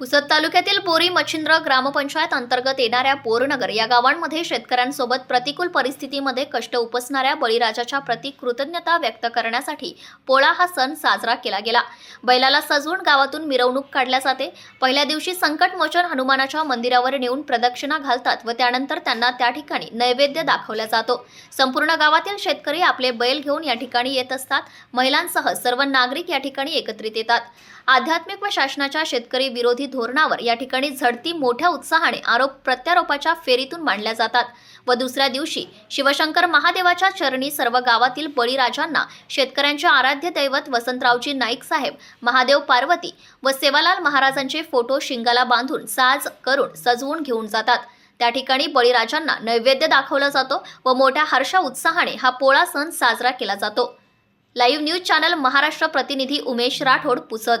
पुसद तालुक्यातील बोरी मच्छिंद्र ग्रामपंचायत अंतर्गत येणाऱ्या बोरनगर या गावांमध्ये शेतकऱ्यांसोबत प्रतिकूल परिस्थितीमध्ये कष्ट उपसणाऱ्या बळीराजाच्या प्रति कृतज्ञता व्यक्त करण्यासाठी पोळा हा सण साजरा केला गेला. बैलाला सजवून गावातून मिरवणूक काढल्या जाते. पहिल्या दिवशी संकटमोचन हनुमानाच्या मंदिरावर नेऊन प्रदक्षिणा घालतात व त्यानंतर त्यांना त्या ठिकाणी नैवेद्य दाखवला जातो. संपूर्ण गावातील शेतकरी आपले बैल घेऊन या ठिकाणी येत असतात. महिलांसह सर्व नागरिक या ठिकाणी एकत्रित येतात. आध्यात्मिक व शासनाच्या शेतकरी विरोधी धोरणावर या ठिकाणी झडती मोठ्या उत्साहाने आरोप प्रत्यारोपाच्या फेरीतून मांडल्या जातात. व दुसऱ्या दिवशी शिवशंकर महादेवाच्या चरणी सर्व गावातील बळीराजांना शेतकऱ्यांचे आराध्य दैवत वसंतरावजी नाईक साहेब महादेव पार्वती व सेवालाल महाराजांचे फोटो शिंगाला बांधून साज करून सजवून घेऊन जातात. त्या ठिकाणी बळीराजांना नैवेद्य दाखवला जातो व मोठ्या हर्षा उत्साहाने हा पोळा सण साजरा केला जातो. लाईव्ह न्यूज चॅनल महाराष्ट्र प्रतिनिधी उमेश राठोड पुसद